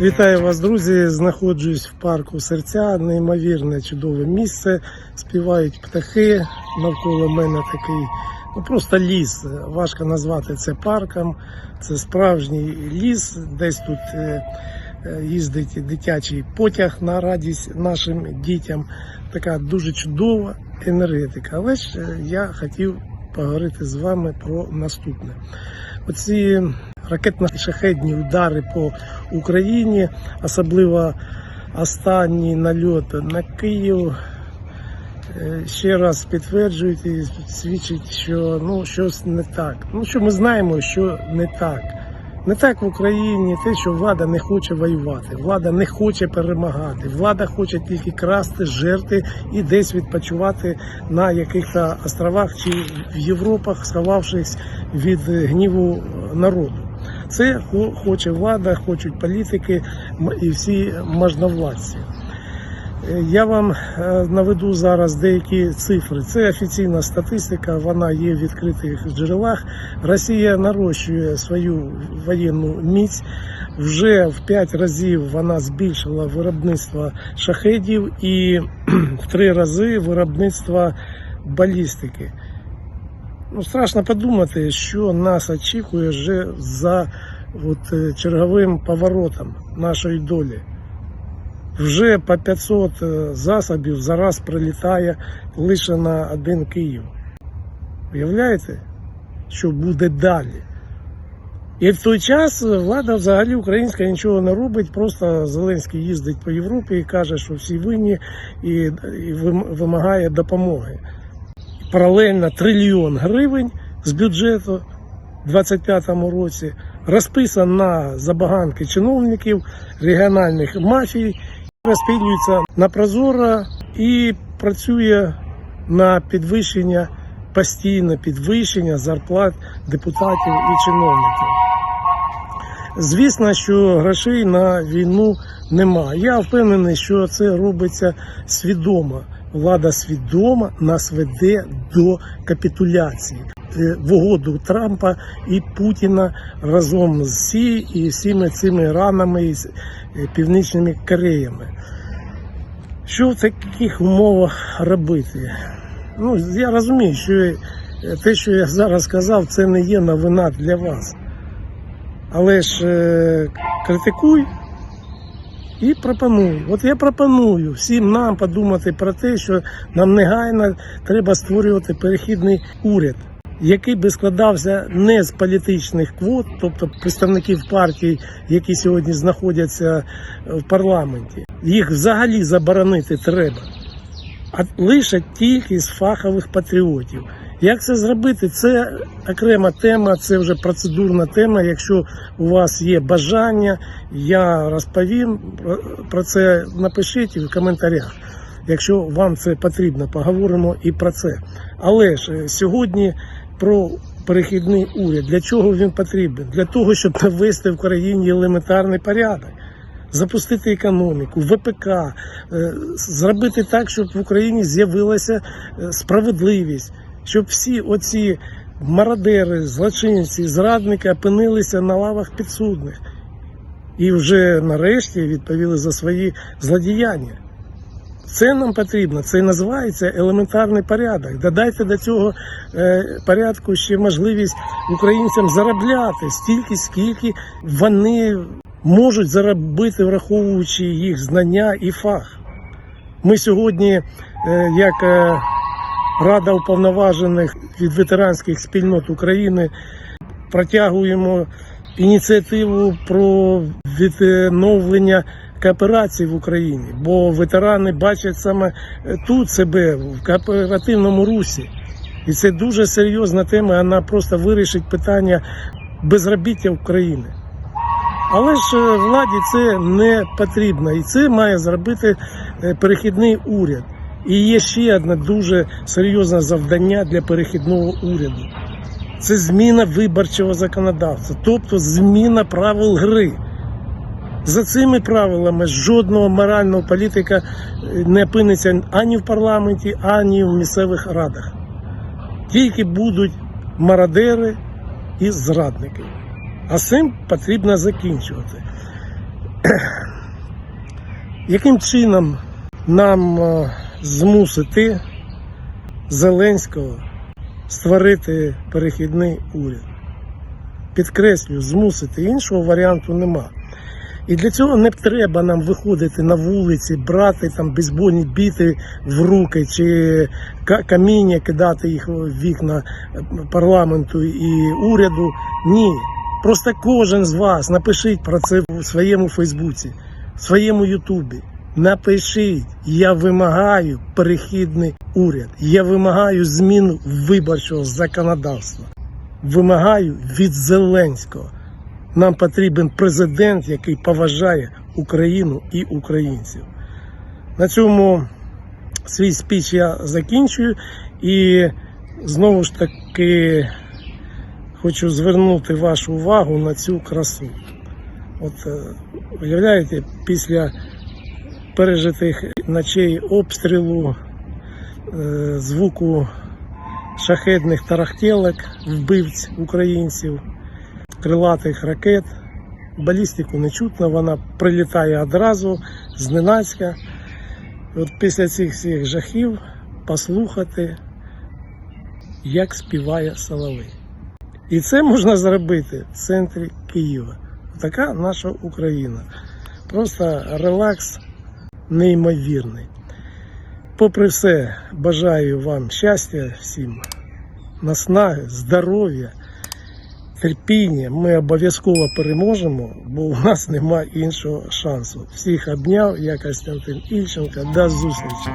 Вітаю вас, друзі! Знаходжусь в парку серця. Неймовірне чудове місце. Співають птахи. Навколо мене такий ну просто ліс. Важко назвати це парком. Це справжній ліс. Десь тут е, е, їздить дитячий потяг на радість нашим дітям. Така дуже чудова енергетика. Але ж е, я хотів поговорити з вами про наступне. Оці ракетно-шахедні удари по Україні, особливо останній нальот на Київ, е, ще раз підтверджують і свідчить, що ну, щось не так. Ну, що ми знаємо, що не так. Не так в Україні те, що влада не хоче воювати, влада не хоче перемагати, влада хоче тільки красти, жерти і десь відпочивати на якихось островах чи в Європах, сховавшись від гніву народу. Це хоче влада, хочуть політики і всі можновладці. Е, Я вам е, наведу зараз деякі цифри. Це офіційна статистика, вона є в відкритих джерелах. Росія нарощує свою воєнну міць. Вже в 5 разів вона збільшила виробництво шахедів і в 3 рази виробництво балістики. Ну, страшно подумати, що нас очікує вже за от, е, черговим поворотом нашої долі. Вже по 500 е, засобів зараз прилітає лише на один Київ. Уявляєте, що буде далі? І в той час влада взагалі українська нічого не робить, просто Зеленський їздить по Європі і каже, що всі винні і, і вимагає допомоги. Паралельно трильйон гривень з бюджету у 2025 році розписан на забаганки чиновників регіональних мафій, розпилюється на прозоро і працює на підвищення постійне підвищення зарплат депутатів і чиновників. Звісно, що грошей на війну немає. Я впевнений, що це робиться свідомо. Влада свідомо нас веде до капітуляції Е, в угоду Трампа і Путіна разом з Сі і всіми цими ранами і е, північними Кореями. Що в таких умовах робити? Ну, я розумію, що е, те, що я зараз сказав, це не є новина для вас. Але ж критикуй і пропонуй. От я пропоную всім нам подумати про те, що нам негайно треба створювати перехідний уряд, який би складався не з політичних квот, тобто представників партій, які сьогодні знаходяться в парламенті. Їх взагалі заборонити треба а лише тільки з фахових патріотів. Як це зробити? Це окрема тема, це вже процедурна тема. Якщо у вас є бажання, я розповім про- це. Напишіть в коментарях. Якщо вам це потрібно, поговоримо і про це. Але ж е, сьогодні про перехідний уряд. Для чого він потрібен? Для того, щоб навести в країні елементарний порядок запустити економіку, ВПК, е, зробити так, щоб в Україні з'явилася е, справедливість, щоб всі оці мародери, злочинці, зрадники опинилися на лавах підсудних і вже нарешті відповіли за свої злодіяння. Це нам потрібно, це і називається елементарний порядок. Додайте до цього е, порядку ще можливість українцям заробляти стільки, скільки вони можуть заробити, враховуючи їх знання і фах. Ми сьогодні, е, як е, Рада уповноважених від ветеранських спільнот України, протягуємо ініціативу про відновлення кооперації в Україні, бо ветерани бачать саме тут себе в кооперативному русі. І це дуже серйозна тема, вона просто вирішить питання безробіття України. Але ж е, владі це не потрібно, і це має зробити е, перехідний уряд. І є ще одне дуже серйозне завдання для перехідного уряду. Це зміна виборчого законодавства, тобто зміна правил гри. За цими правилами жодного морального політика е, не опиниться ані в парламенті, ані в місцевих радах. Тільки будуть мародери і зрадники. А цим потрібно закінчувати. Яким чином нам е, змусити Зеленського створити перехідний уряд? Підкреслюю, змусити іншого варіанту нема. І для цього не треба нам виходити на вулиці, брати там бейсбольні біти в руки чи каміння кидати їх в вікна парламенту і уряду. Ні. Просто кожен з вас напишіть про це в своєму Фейсбуці, в своєму Ютубі. Напишіть, я вимагаю перехідний уряд. Я вимагаю зміну виборчого законодавства. Вимагаю від Зеленського. Нам потрібен президент, який поважає Україну і українців. На цьому свій спіч я закінчую і знову ж таки хочу звернути вашу увагу на цю красу. От е, уявляєте, після пережитих ночей обстрілу, е, звуку шахедних тарахтелок, вбивць українців, крилатих ракет. Балістику не чутно, вона прилітає одразу, зненацька. От після цих всіх жахів послухати, як співає Соловей. І це можна зробити в центрі Києва. Така наша Україна. Просто релакс неймовірний. Попри все, бажаю вам щастя всім, наснаги, здоров'я, терпіння. Ми обов'язково переможемо, бо у нас немає іншого шансу. Всіх обняв, я Костянтин Ільченко. До зустрічі!